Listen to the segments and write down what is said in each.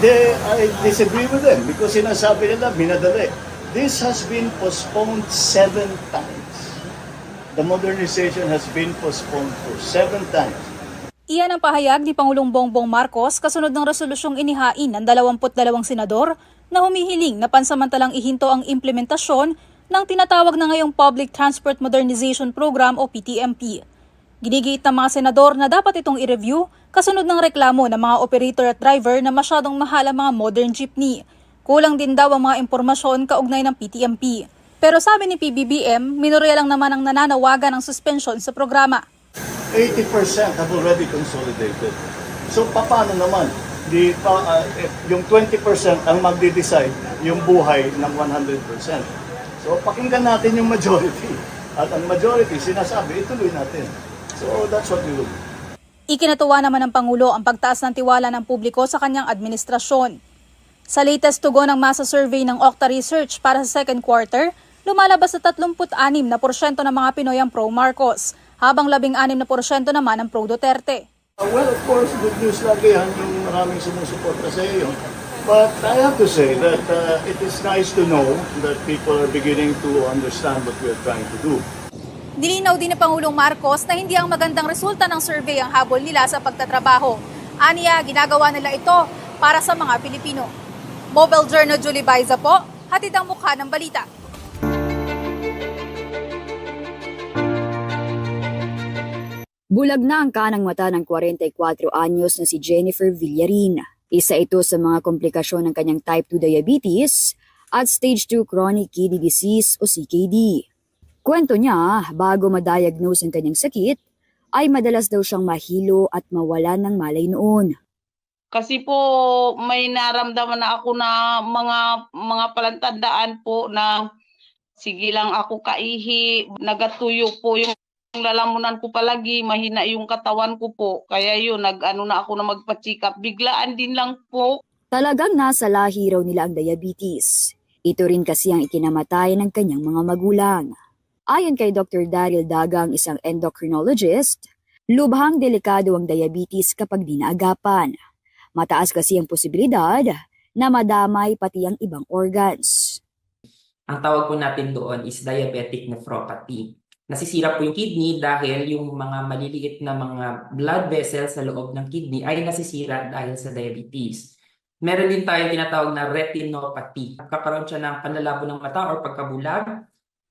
they, I disagree with them because sinasabi nila, minadali. This has been postponed seven times. The modernization has been postponed for seven times. Iyan ang pahayag ni Pangulong Bongbong Marcos kasunod ng resolusyong inihain ng 22 senador na humihiling na pansamantalang ihinto ang implementasyon ng tinatawag na ngayong Public Transport Modernization Program o PTMP. Ginigiit ng mga senador na dapat itong i-review kasunod ng reklamo ng mga operator at driver na masyadong mahal ang mga modern jeepney. Kulang din daw ang mga impormasyon kaugnay ng PTMP. Pero sabi ni PBBM, minorya lang naman ang nananawagan ng suspension sa programa. 80% have already consolidated. So paano naman? Di, pa, eh, yung 20% ang magde-decide yung buhay ng 100%. So pakinggan natin yung majority. At ang majority, sinasabi, ituloy natin. So that's what we will do. Ikinatuwa naman ng Pangulo ang pagtaas ng tiwala ng publiko sa kanyang administrasyon. Sa latest tugon ng masa survey ng Okta Research para sa second quarter, lumalabas sa 36 na porsyento ng mga Pinoy ang pro-Marcos, habang 16 na porsyento naman ang pro-Duterte. Uh, well, of course, good news lagi yan yung maraming sumusuporta sa iyo. But I have to say that uh, it is nice to know that people are beginning to understand what we are trying to do. Nilinaw din ni Pangulong Marcos na hindi ang magandang resulta ng survey ang habol nila sa pagtatrabaho. Aniya, ginagawa nila ito para sa mga Pilipino. Mobile Journal Julie Baiza po, hatid ang mukha ng balita. Bulag na ang kanang mata ng 44 anyos na si Jennifer Villarin. Isa ito sa mga komplikasyon ng kanyang type 2 diabetes at stage 2 chronic kidney disease o CKD. Kwento niya, bago ma-diagnose ang kanyang sakit, ay madalas daw siyang mahilo at mawalan ng malay noon. Kasi po may naramdaman na ako na mga mga palantandaan po na sige lang ako kaihi, nagatuyo po yung lalamunan ko palagi, mahina yung katawan ko po. Kaya yun, nag-ano na ako na magpa-check. Biglaan din lang po. Talagang nasa lahi raw nila ang diabetes. Ito rin kasi ang ikinamatay ng kanyang mga magulang. Ayon kay Dr. Daryl Dagang, isang endocrinologist, lubhang delikado ang diabetes kapag di naagapan. Mataas kasi ang posibilidad na madamay pati ang ibang organs. Ang tawag po natin doon is diabetic nephropathy. Nasisira po yung kidney dahil yung mga maliliit na mga blood vessels sa loob ng kidney ay nasisira dahil sa diabetes. Meron din tayong tinatawag na retinopathy. Kakaroon siya ng panlalabo ng mata or pagkabulag.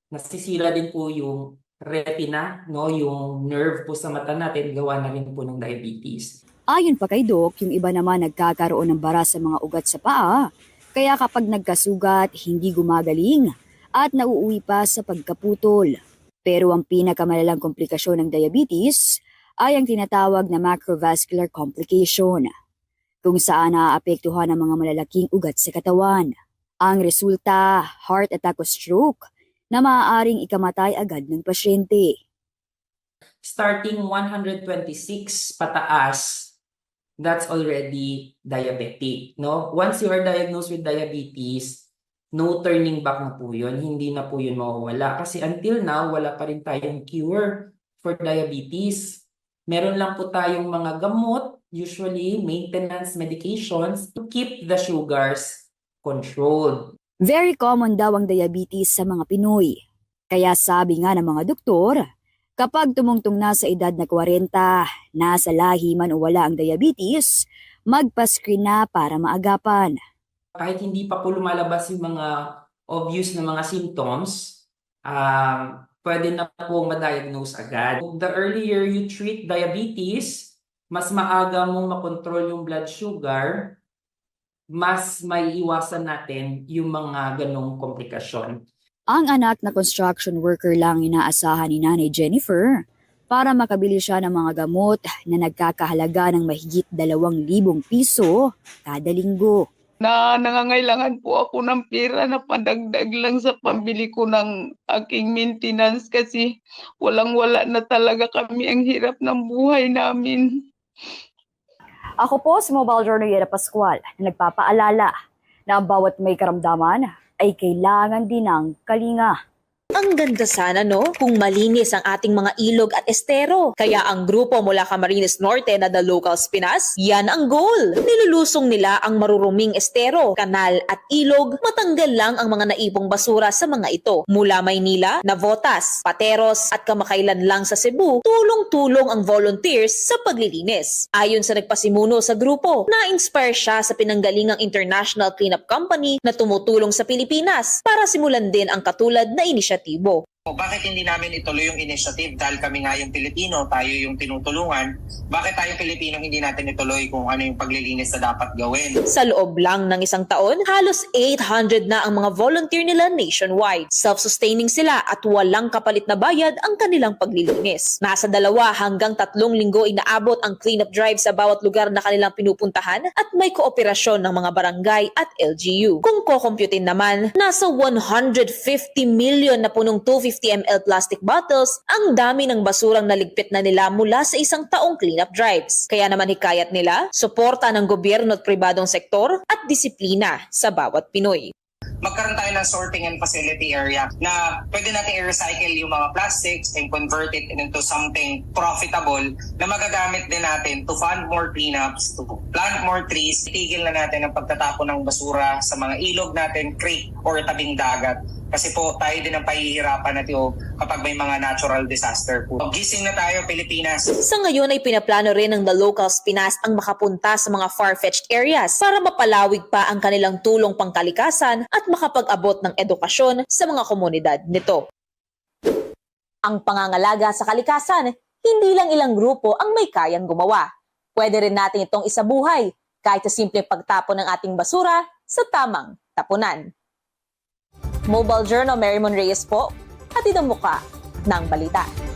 Nasisira din po yung retina, no, yung nerve po sa mata natin, gawa na rin po ng diabetes. Ayon pa kay Doc, yung iba naman nagkakaroon ng bara sa mga ugat sa paa, kaya kapag nagkasugat, hindi gumagaling at nauuwi pa sa pagkaputol. Pero ang pinakamalalang komplikasyon ng diabetes ay ang tinatawag na macrovascular complication, kung saan naaapektuhan ang mga malalaking ugat sa katawan. Ang resulta, heart attack o stroke, na maaaring ikamatay agad ng pasyente. Starting 126 pataas, that's already diabetic, no? Once you are diagnosed with diabetes, no turning back na po yun. Hindi na po yun mawawala. Kasi until now, wala pa rin tayong cure for diabetes. Meron lang po tayong mga gamot, usually maintenance medications, to keep the sugars controlled. Very common daw ang diabetes sa mga Pinoy. Kaya sabi nga ng mga doktor, kapag tumungtong na sa edad na 40, nasa lahi man o wala ang diabetes, magpa-screen na para maagapan. kahit hindi pa po lumalabas yung mga obvious na mga symptoms, um, pwede na po ma-diagnose agad. The earlier you treat diabetes, mas maaga mong makontrol yung blood sugar, mas may iwasan natin yung mga ganong komplikasyon. Ang anak na construction worker lang inaasahan ni Nanay Jennifer para makabili siya ng mga gamot na nagkakahalaga ng mahigit 2,000 piso kada linggo. Na nangangailangan po ako ng pera na pandagdag lang sa pambili ko ng aking maintenance kasi walang-wala na talaga kami ang hirap ng buhay namin. Ako po si Mobile Journal Yera Pascual na nagpapaalala na ang bawat may karamdaman ay kailangan din ng kalinga. Ang ganda sana no kung malinis ang ating mga ilog at estero. Kaya ang grupo mula Camarines Norte na The Locals Pinas, yan ang goal. Nilulusong nila ang maruruming estero, kanal at ilog, matanggal lang ang mga naipong basura sa mga ito. Mula Maynila, Navotas, Pateros at kamakailan lang sa Cebu, tulong-tulong ang volunteers sa paglilinis. Ayon sa nagpasimuno sa grupo, na-inspire siya sa pinanggalingang International Cleanup Company na tumutulong sa Pilipinas para simulan din ang katulad na motivó inisyatibo. Bakit hindi namin ituloy yung initiative dahil kami nga yung Pilipino, tayo yung tinutulungan? Bakit tayo Pilipino hindi natin ituloy kung ano yung paglilinis na dapat gawin? Sa loob lang ng isang taon, halos 800 na ang mga volunteer nila nationwide. Self-sustaining sila at walang kapalit na bayad ang kanilang paglilinis. Nasa dalawa hanggang tatlong linggo inaabot ang cleanup drive sa bawat lugar na kanilang pinupuntahan at may kooperasyon ng mga barangay at LGU. Kung kokomputin naman, nasa 150 million na punong 250 ml plastic bottles ang dami ng basurang naligpit na nila mula sa isang taong cleanup drives. Kaya naman hikayat nila, suporta ng gobyerno at pribadong sektor at disiplina sa bawat Pinoy. Magkaroon tayo ng sorting and facility area na pwede natin i-recycle yung mga plastics and convert it into something profitable na magagamit din natin to fund more cleanups, to plant more trees. Itigil na natin ang pagtatapon ng basura sa mga ilog natin, creek, or tabing dagat. Kasi po tayo din ang pahihirapan natin kapag may mga natural disaster po. Gising na tayo, Pilipinas! Sa ngayon ay pinaplano rin ng The Locals Pinas ang makapunta sa mga far-fetched areas para mapalawig pa ang kanilang tulong pangkalikasan at makapag-abot ng edukasyon sa mga komunidad nito. Ang pangangalaga sa kalikasan, hindi lang ilang grupo ang may kayang gumawa. Pwede rin natin itong isabuhay kahit sa simpleng pagtapon ng ating basura sa tamang tapunan. Mobile Journal Mary Mon Reyes po, hatid ang muka ng balita.